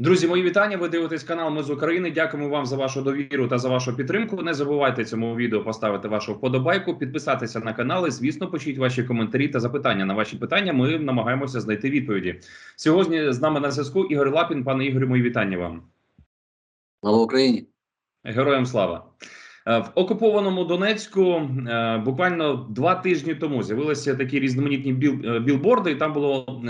Друзі, мої вітання. Ви дивитесь канал Ми з України. Дякуємо вам за вашу довіру та за вашу підтримку. Не забувайте цьому відео поставити вашу вподобайку, підписатися на канал і, звісно, пишіть ваші коментарі та запитання. На ваші питання ми намагаємося знайти відповіді. Сьогодні з нами на зв'язку Ігор Лапін. Пане Ігорю, мої вітання вам. Слава Україні! Героям слава. Е, В окупованому Донецьку е, буквально два тижні тому з'явилися такі різноманітні біл, е, білборди, і там було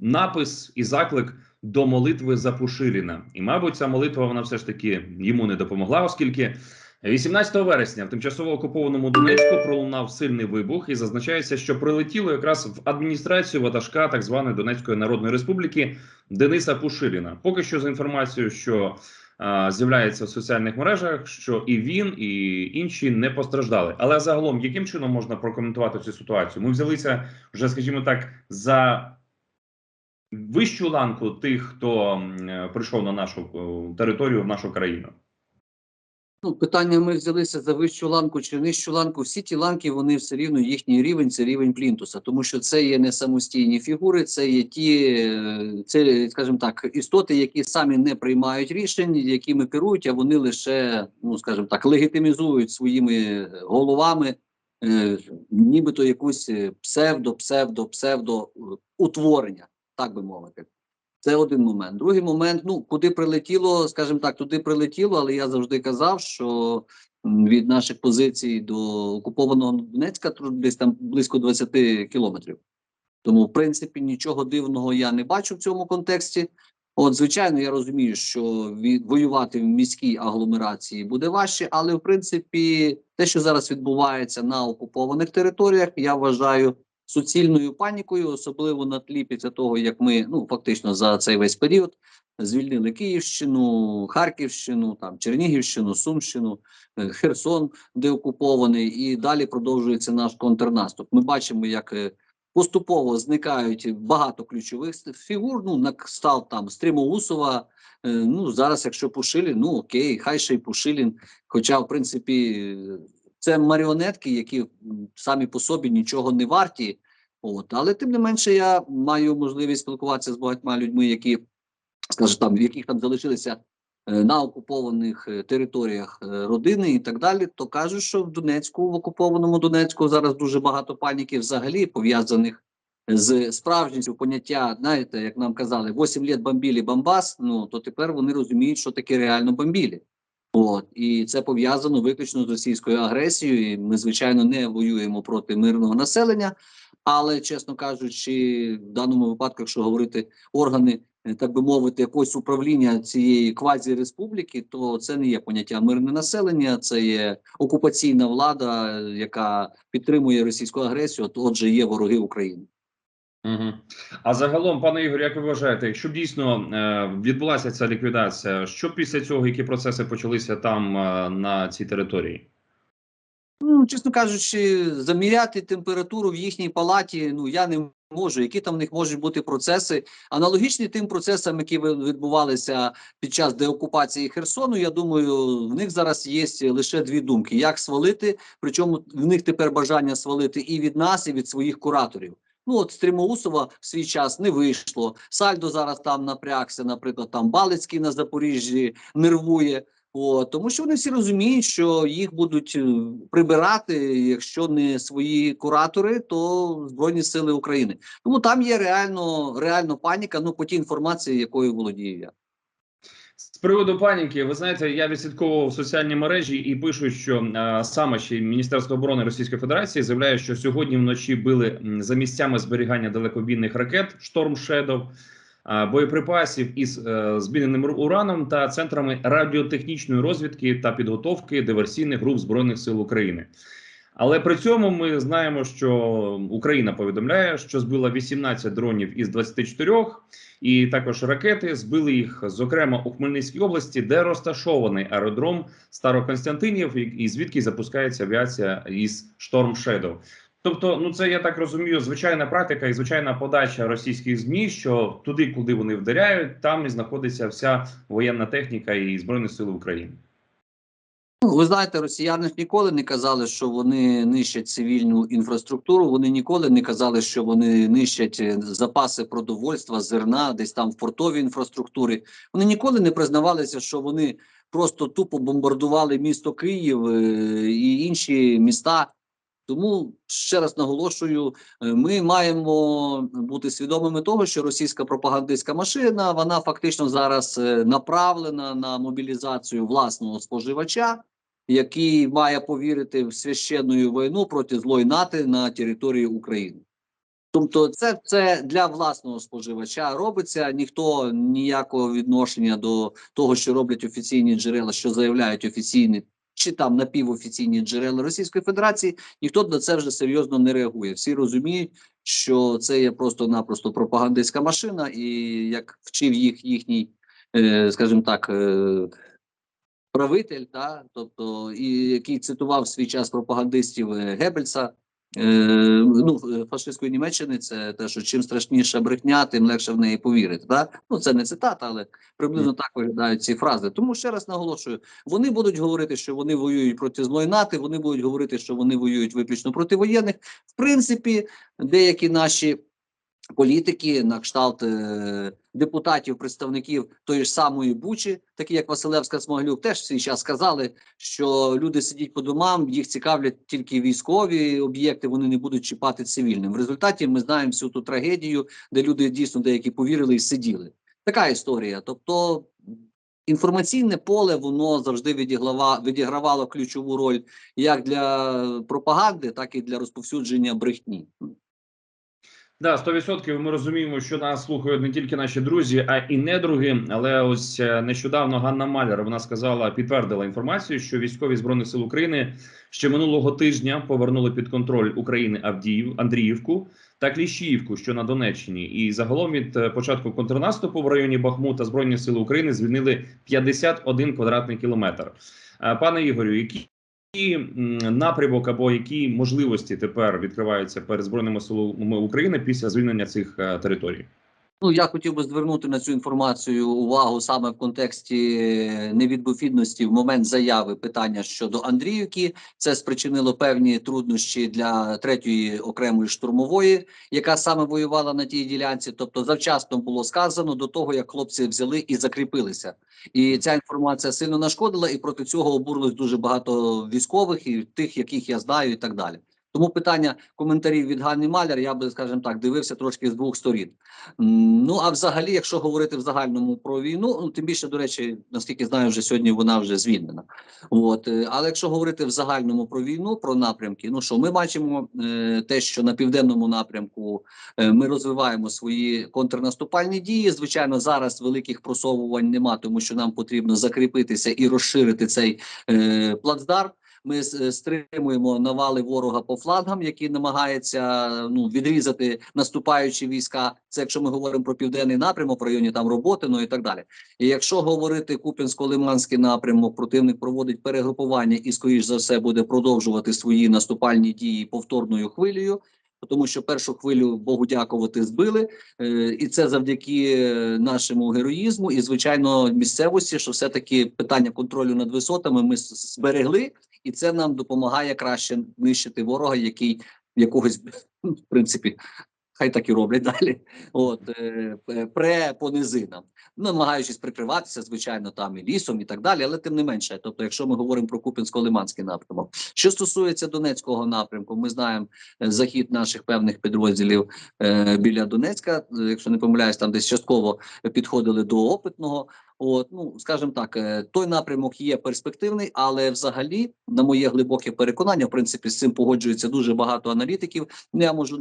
напис і заклик до молитви за Пушиліна. І, мабуть, ця молитва вона все ж таки йому не допомогла, оскільки 18 вересня в тимчасово окупованому Донецьку пролунав сильний вибух, і зазначається, що прилетіло якраз в адміністрацію ватажка так званої Донецької Народної Республіки Дениса Пушиліна. Поки що за інформацією, що з'являється в соціальних мережах, що і він, і інші не постраждали. Але загалом, яким чином можна прокоментувати цю ситуацію? Ми взялися вже, скажімо так, за вищу ланку тих, хто е, прийшов на нашу е, територію, в нашу країну. Ну, питання ми взялися за вищу ланку чи нижчу ланку. Всі ті ланки, вони все рівно їхній рівень це рівень плінтуса, тому що це є не самостійні фігури, це є ті, е, це, скажімо так, істоти, які самі не приймають рішень, якими керують, а вони лише, ну скажімо так, легітимізують своїми головами, е, нібито якусь псевдо, псевдо, псевдо утворення, так би мовити. Це один момент. Другий момент, ну куди прилетіло, скажімо так, туди прилетіло, але я завжди казав, що від наших позицій до окупованого Донецька десь там близько 20 кілометрів. Тому, в принципі, нічого дивного я не бачу в цьому контексті. От, звичайно, я розумію, що воювати в міській агломерації буде важче, але в принципі, те, що зараз відбувається на окупованих територіях, я вважаю суцільною панікою, особливо на тлі після того, як ми ну фактично за цей весь період звільнили Київщину, Харківщину, там Чернігівщину, Сумщину, е, Херсон, де окупований, і далі продовжується наш контрнаступ. Ми бачимо, як е, поступово зникають багато ключових фігур. Ну на кшталт там Стрімоусова. е, Ну зараз, якщо Пушилін, ну окей, хай ще й Пушилін. Хоча, в принципі, це маріонетки, які самі по собі нічого не варті. От, але тим не менше, я маю можливість спілкуватися з багатьма людьми, які, скажімо, там, в яких там залишилися е, на окупованих е, територіях е, родини і так далі, то кажуть, що в Донецьку, в окупованому Донецьку зараз дуже багато паніки взагалі пов'язаних з справжністю поняття, знаєте, як нам казали, 8 літ бомбілі Бомбас, ну то тепер вони розуміють, що таке реально бомбілі. От і це пов'язано виключно з російською агресією. І ми, звичайно, не воюємо проти мирного населення. Але, чесно кажучи, в даному випадку, якщо говорити органи, е, так би мовити, якогось управління цієї квазі-республіки, то це не є поняття мирне населення, це є окупаційна влада, яка підтримує російську агресію. то, Отже, є вороги України. Угу. А загалом, пане Ігор, як ви вважаєте, якщо дійсно е, відбулася ця ліквідація, що після цього, які процеси почалися там е, на цій території? Ну, чесно кажучи, заміряти температуру в їхній палаті, ну я не можу. Які там в них можуть бути процеси, аналогічні тим процесам, які відбувалися під час деокупації Херсону. Я думаю, в них зараз є лише дві думки: як свалити, причому в них тепер бажання свалити і від нас, і від своїх кураторів. Ну от Стрімоусова в свій час не вийшло. Сальдо зараз там напрягся, наприклад, там Балицький на Запоріжжі нервує. О, тому що вони всі розуміють, що їх будуть е, прибирати, якщо не свої куратори, то Збройні Сили України. Тому там є реально, реально паніка. Ну по тій інформації, якою володію я. З приводу паніки, ви знаєте, я відслідковував соціальні мережі і пишуть, що е, саме ще Міністерство оборони Російської Федерації заявляє, що сьогодні вночі били за місцями зберігання далекобійних ракет Шторм е, боєприпасів із е, зміненим ураном та центрами радіотехнічної розвідки та підготовки диверсійних груп збройних сил України. Але при цьому ми знаємо, що Україна повідомляє, що збила 18 дронів із 24, і також ракети збили їх, зокрема у Хмельницькій області, де розташований аеродром Староконстантинів, і- звідки запускається авіація із Шторм Shadow. Тобто, ну це я так розумію, звичайна практика і звичайна подача російських змі, що туди, куди вони вдаряють, там і знаходиться вся воєнна техніка і збройні сили України. Ну, ви знаєте, росіяни ж ніколи не казали, що вони нищать цивільну інфраструктуру. Вони ніколи не казали, що вони нищать е, запаси продовольства, зерна, десь там в портовій інфраструктурі. Вони ніколи не признавалися, що вони просто тупо бомбардували місто Київ е, і інші міста. Тому ще раз наголошую, е, ми маємо бути свідомими того, що російська пропагандистська машина вона фактично зараз е, направлена на мобілізацію власного споживача, який має повірити в священну війну проти злої нати на території України. Тобто, це, це для власного споживача робиться. Ніхто ніякого відношення до того, що роблять офіційні джерела, що заявляють офіційні чи там напівофіційні джерела Російської Федерації, ніхто на це вже серйозно не реагує. Всі розуміють, що це є просто-напросто пропагандистська машина, і як вчив їх їхній, е, скажімо так, е, правитель, та, тобто, і який цитував свій час пропагандистів е, Геббельса, ну, е, фашистської Німеччини, це те, що чим страшніша брехня, тим легше в неї повірити. Та? Ну, це не цитата, але приблизно так виглядають ці фрази. Тому ще раз наголошую: вони будуть говорити, що вони воюють проти злої нати, вони будуть говорити, що вони воюють виключно проти воєнних. В принципі, деякі наші політики, на кшталт е, депутатів, представників тої ж самої Бучі, такі як Василевська Смоглюк, теж в свій час сказали, що люди сидять по домам, їх цікавлять тільки військові об'єкти, вони не будуть чіпати цивільним. В результаті ми знаємо всю ту трагедію, де люди дійсно деякі повірили і сиділи. Така історія. Тобто інформаційне поле воно завжди відіграва, відігравало ключову роль як для пропаганди, так і для розповсюдження брехні. Да, 100% ми розуміємо, що нас слухають не тільки наші друзі, а і недруги. Але ось е, нещодавно Ганна Маляр вона сказала, підтвердила інформацію, що військові збройних сил України ще минулого тижня повернули під контроль України Авдіїв, Андріївку та Кліщіївку, що на Донеччині. І загалом від е, початку контрнаступу в районі Бахмута збройні сили України звільнили 51 квадратний кілометр. Е, Пане Ігорю, які напрямок або які можливості тепер відкриваються перед збройними силами України після звільнення цих е, територій? Ну, я хотів би звернути на цю інформацію увагу саме в контексті невідповідності в момент заяви питання щодо Андріївки. Це спричинило певні труднощі для третьої окремої штурмової, яка саме воювала на тій ділянці. Тобто, завчасно було сказано до того, як хлопці взяли і закріпилися. І ця інформація сильно нашкодила, і проти цього обурилось дуже багато військових і тих, яких я знаю, і так далі. Тому питання коментарів від Ганни Маляр, я би, скажімо так, дивився трошки з двох сторін. Ну а взагалі, якщо говорити в загальному про війну, ну тим більше, до речі, наскільки знаю, вже сьогодні вона вже звільнена. От е, але якщо говорити в загальному про війну, про напрямки, ну що ми бачимо е, те, що на південному напрямку е, ми розвиваємо свої контрнаступальні дії. Звичайно, зараз великих просовувань нема, тому що нам потрібно закріпитися і розширити цей плацдарм. Ми стримуємо навали ворога по флангам, які намагаються ну відрізати наступаючі війська. Це якщо ми говоримо про південний напрямок в районі там Роботино і так далі. І якщо говорити Купінсько-Лиманський напрямок, противник проводить перегрупування і, скоріш за все, буде продовжувати свої наступальні дії повторною хвилею. Тому що першу хвилю Богу дякувати збили, е, і це завдяки е, нашому героїзму і звичайно місцевості, що все таки питання контролю над висотами ми зберегли, і це нам допомагає краще нищити ворога, який якогось в принципі. Хай так і роблять далі. От е, е, пре по низинам, намагаючись прикриватися, звичайно, там і лісом, і так далі. Але тим не менше, тобто, якщо ми говоримо про Купінсько-Лиманський напрямок, що стосується Донецького напрямку, ми знаємо е, захід наших певних підрозділів біля Донецька. Якщо не помиляюсь, там десь частково підходили до опитного. От, ну скажімо так, е, той напрямок є перспективний, але взагалі, на моє глибоке переконання, в принципі, з цим погоджується дуже багато аналітиків. Ну, Я можу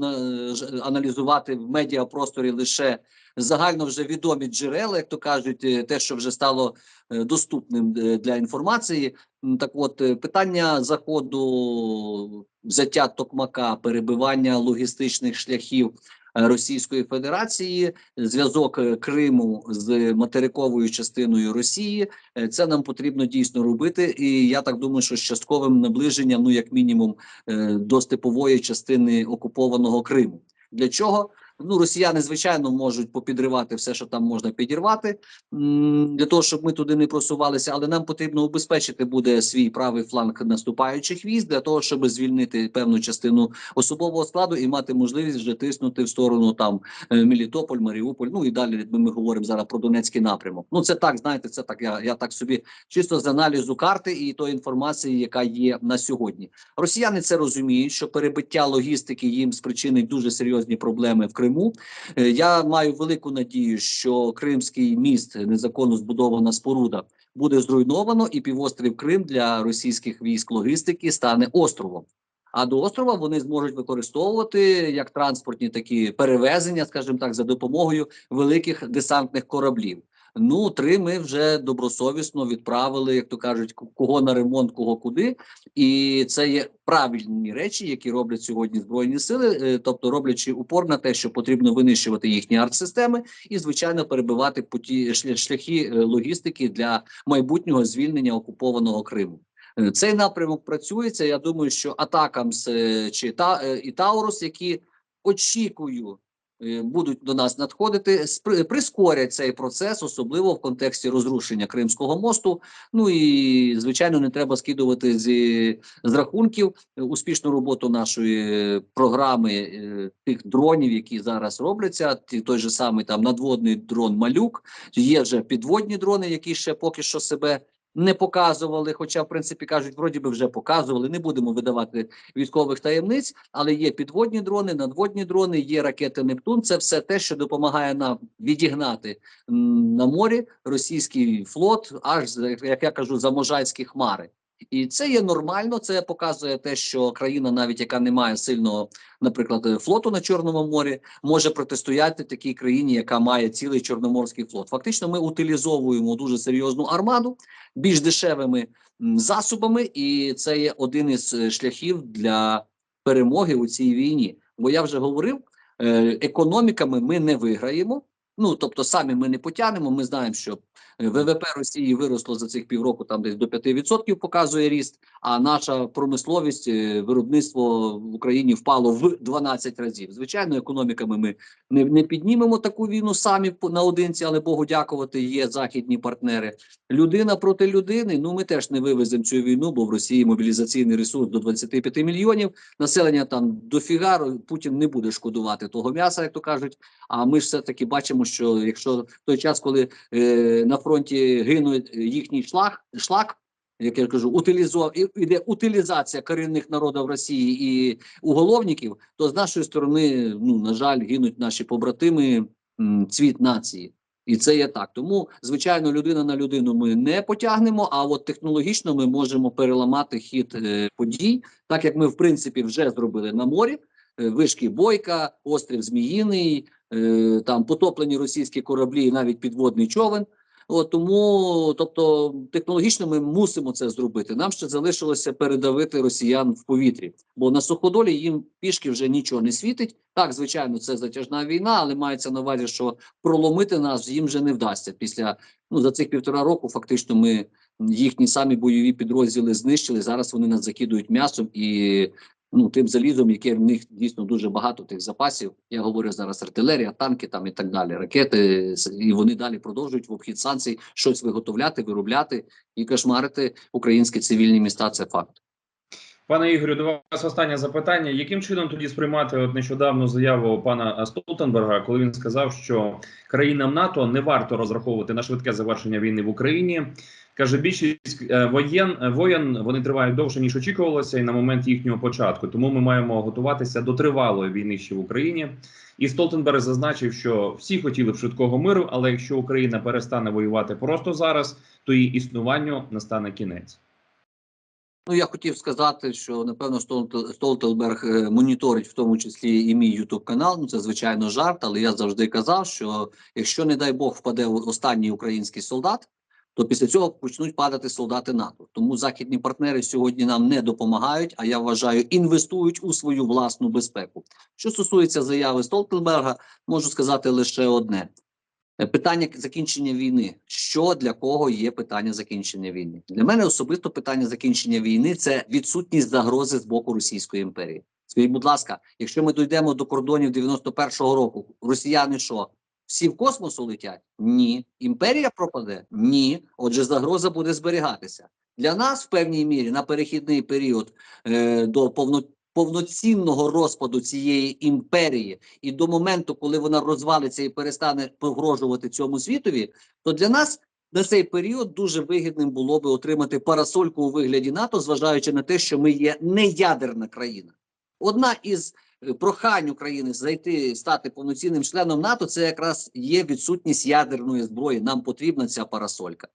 аналізувати в медіапросторі лише загально вже відомі джерела, як то кажуть, е, те, що вже стало е, доступним для інформації. Так, от питання заходу взяття токмака, перебивання логістичних шляхів Російської Федерації, зв'язок е, Криму з материковою частиною Росії. е, Це нам потрібно дійсно робити. І я так думаю, що з частковим наближенням, ну як мінімум, е, до степової частини окупованого Криму. Для чого? Ну, росіяни, звичайно, можуть попідривати все, що там можна підірвати, для того, щоб ми туди не просувалися, але нам потрібно убезпечити буде свій правий фланг наступаючих військ для того, щоб звільнити певну частину особового складу і мати можливість вже тиснути в сторону там е, Мелітополь, Маріуполь. Ну і далі ми, ми говоримо зараз про Донецький напрямок. Ну це так, знаєте, це так. Я, я так собі чисто з аналізу карти і тої інформації, яка є на сьогодні. Росіяни це розуміють, що перебиття логістики їм спричинить дуже серйозні проблеми в Криму. Е, Я маю велику надію, що Кримський міст незаконно збудована споруда буде зруйновано, і півострів Крим для російських військ логістики стане островом. А до острова вони зможуть використовувати як транспортні такі перевезення, скажімо так, за допомогою великих десантних кораблів. Ну, три ми вже добросовісно відправили, як то кажуть, кого на ремонт, кого куди. І це є правильні речі, які роблять сьогодні збройні сили, е, тобто роблячи упор на те, що потрібно винищувати їхні артсистеми і, звичайно, перебивати шля- шляхи е, логістики для майбутнього звільнення окупованого Криму. Е, Цей напрямок працюється. Я думаю, що атакам з чи та і Таурус, які очікую. Е, Будуть до нас надходити, прискорять цей процес, особливо в контексті розрушення Кримського мосту. Ну і звичайно, не треба скидувати зі з рахунків успішну роботу нашої програми е, тих дронів, які зараз робляться. Той же самий там надводний дрон Малюк. Є вже підводні дрони, які ще поки що себе не показували. Хоча, в принципі, кажуть, вроді би вже показували. Не будемо видавати військових таємниць, але є підводні дрони, надводні дрони, є ракети Нептун. Це все те, що допомагає нам відігнати на морі російський флот, аж як я кажу, за можайські хмари. І це є нормально. Це показує те, що країна, навіть яка не має сильного, наприклад, е, флоту на Чорному морі, може протистояти такій країні, яка має цілий чорноморський флот. Фактично, ми утилізовуємо дуже серйозну армаду більш дешевими засобами, і це є один із е, шляхів для перемоги у цій війні. Бо я вже говорив, е, економіками ми не виграємо. Ну тобто, самі ми не потягнемо. Ми знаємо, що е, ВВП Росії виросло за цих півроку, там десь до 5% показує ріст. А наша промисловість, е, виробництво в Україні впало в 12 разів. Звичайно, економіками ми не, не піднімемо таку війну самі наодинці, але Богу дякувати, є західні партнери. Людина проти людини. Ну ми теж не вивеземо цю війну, бо в Росії мобілізаційний ресурс до 25 мільйонів. Населення там дофіга. Путін не буде шкодувати того м'яса, як то кажуть. А ми ж все таки бачимо, що якщо в той час, коли е, на фронті гинуть їхній шлак, шлак. Як я кажу, утилізо і- іде утилізація корінних народів Росії і уголовників, то з нашої сторони, ну на жаль, гинуть наші побратими, цвіт нації. І це є так. Тому, звичайно, людина на людину ми не потягнемо. А от технологічно ми можемо переламати хід е, подій, так як ми в принципі вже зробили на морі. Е, Вишки Бойка, острів Зміїний, е, там потоплені російські кораблі, і навіть підводний човен. От тому, тобто, технологічно ми мусимо це зробити. Нам ще залишилося передавити росіян в повітрі, бо на суходолі їм пішки вже нічого не світить. Так, звичайно, це затяжна війна, але мається на увазі, що проломити нас їм вже не вдасться. Після ну за цих півтора року, фактично, ми їхні самі бойові підрозділи знищили. Зараз вони нас закидують м'ясом і ну тим залізом, яке в них дійсно дуже багато тих запасів. Я говорю зараз артилерія, танки там і так далі, ракети, і вони далі продовжують в обхід санкцій щось виготовляти, виробляти і кошмарити українські цивільні міста. Це факт. Пане Ігорю, до вас останнє запитання. Яким чином тоді сприймати от нещодавну заяву пана Столтенберга, коли він сказав, що країнам НАТО не варто розраховувати на швидке завершення війни в Україні? Каже, більшість е, воєн е, воєн вони тривають довше ніж очікувалося, і на момент їхнього початку. Тому ми маємо готуватися до тривалої війни ще в Україні. І Столтенберг зазначив, що всі хотіли б швидкого миру, але якщо Україна перестане воювати просто зараз, то її існуванню настане кінець. Ну, я хотів сказати, що напевно Столтенберг е, моніторить в тому числі і мій Ютуб канал. Ну це звичайно жарт, але я завжди казав, що якщо, не дай Бог, впаде останній український солдат, то після цього почнуть падати солдати НАТО. Тому західні партнери сьогодні нам не допомагають. А я вважаю, інвестують у свою власну безпеку. Що стосується заяви Столтенберга, можу сказати лише одне: Е, Питання закінчення війни. Що для кого є питання закінчення війни? Для мене особисто питання закінчення війни це відсутність загрози з боку Російської імперії. Скажіть, будь ласка, якщо ми дійдемо до кордонів 91-го року, росіяни що? Всі в космос улетять? Ні. Імперія пропаде? Ні. Отже, загроза буде зберігатися. Для нас в певній мірі на перехідний період е, до повно, повноцінного розпаду цієї імперії і до моменту, коли вона розвалиться і перестане погрожувати цьому світові, то для нас на цей період дуже вигідним було би отримати парасольку у вигляді НАТО, зважаючи на те, що ми є неядерна країна. Одна із прохань України зайти стати повноцінним членом НАТО, це якраз є відсутність ядерної зброї. Нам потрібна ця парасолька.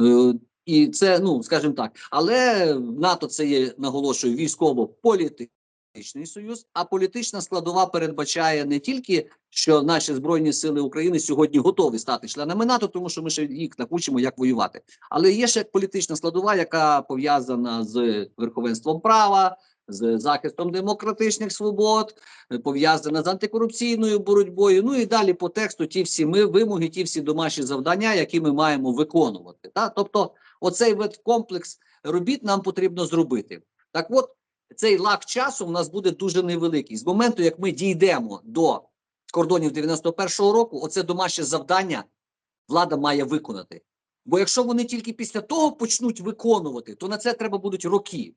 Е, І це, ну скажімо так, але НАТО це є наголошую військово-політичний союз, а політична складова передбачає не тільки що наші збройні сили України сьогодні готові стати членами НАТО, тому що ми ще їх навчимо, як воювати. Але є ще політична складова, яка пов'язана з верховенством права, з захистом демократичних свобод, пов'язана з антикорупційною боротьбою. Ну і далі по тексту ті всі ми вимоги, ті всі домашні завдання, які ми маємо виконувати. Та? Тобто, оцей вид комплекс робіт нам потрібно зробити. Так от, цей лак часу у нас буде дуже невеликий. З моменту, як ми дійдемо до кордонів 91-го року, оце домашнє завдання влада має виконати. Бо якщо вони тільки після того почнуть виконувати, то на це треба будуть роки.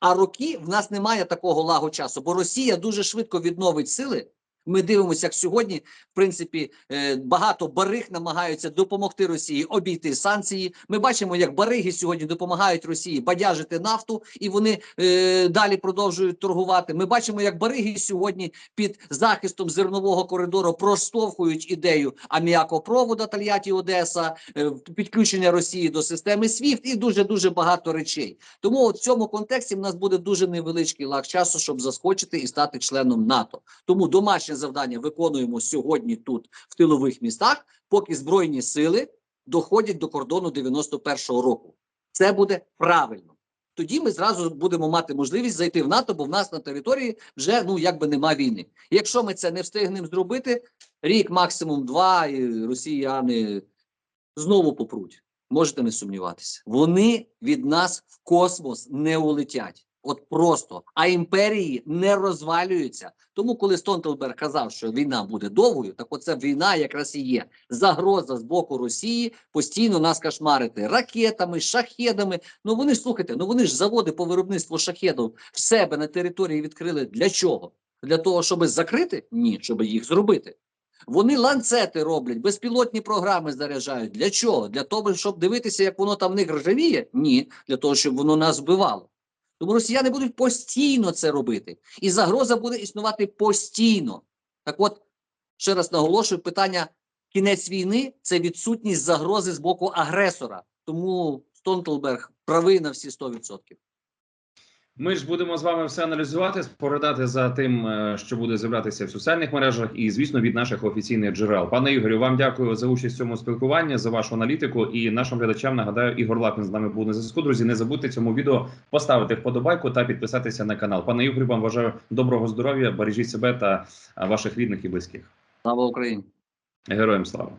А роки в нас немає такого лагу часу, бо Росія дуже швидко відновить сили. Ми дивимося, як сьогодні, в принципі, е, багато бариг намагаються допомогти Росії обійти санкції. Ми бачимо, як бариги сьогодні допомагають Росії бадяжити нафту, і вони е, далі продовжують торгувати. Ми бачимо, як бариги сьогодні під захистом зернового коридору проштовхують ідею аміакопроводу Тольятті Одеса, е, підключення Росії до системи SWIFT і дуже дуже багато речей. Тому в цьому контексті в нас буде дуже невеличкий лаг часу, щоб заскочити і стати членом НАТО. Тому домашнє завдання виконуємо сьогодні тут, в тилових містах, поки збройні сили доходять до кордону 91-го року. Це буде правильно. Тоді ми зразу будемо мати можливість зайти в НАТО, бо в нас на території вже ну якби нема війни. Якщо ми це не встигнемо зробити, рік, максимум два, і росіяни знову попруть. Можете не сумніватися. Вони від нас в космос не улетять. От просто. А імперії не розвалюються. Тому, коли Стонтелберг казав, що війна буде довгою, так оце війна якраз і є. Загроза з боку Росії постійно нас кошмарити ракетами, шахедами. Ну вони ж слухайте, ну вони ж заводи по виробництву шахедів в себе на території відкрили. Для чого? Для того, щоб закрити? Ні, щоб їх зробити. Вони ланцети роблять, безпілотні програми заряджають. Для чого? Для того, щоб дивитися, як воно там в них ржавіє? Ні, для того, щоб воно нас вбивало. Тому росіяни будуть постійно це робити, і загроза буде існувати постійно. Так от, ще раз наголошую, питання кінець війни це відсутність загрози з боку агресора. Тому Стонтелберг правий на всі 100%. Ми ж будемо з вами все аналізувати, споглядати за тим, е, що буде з'являтися в соціальних мережах, і звісно від наших офіційних джерел. Пане Ігорю, вам дякую за участь в цьому спілкуванні, за вашу аналітику. І нашим глядачам нагадаю, Ігор Лапін з нами був на зв'язку. Друзі, не забудьте цьому відео поставити вподобайку та підписатися на канал. Пане Ігорю, вам бажаю доброго здоров'я, бережіть себе та е, ваших рідних і близьких. Слава Україні! Героям слава!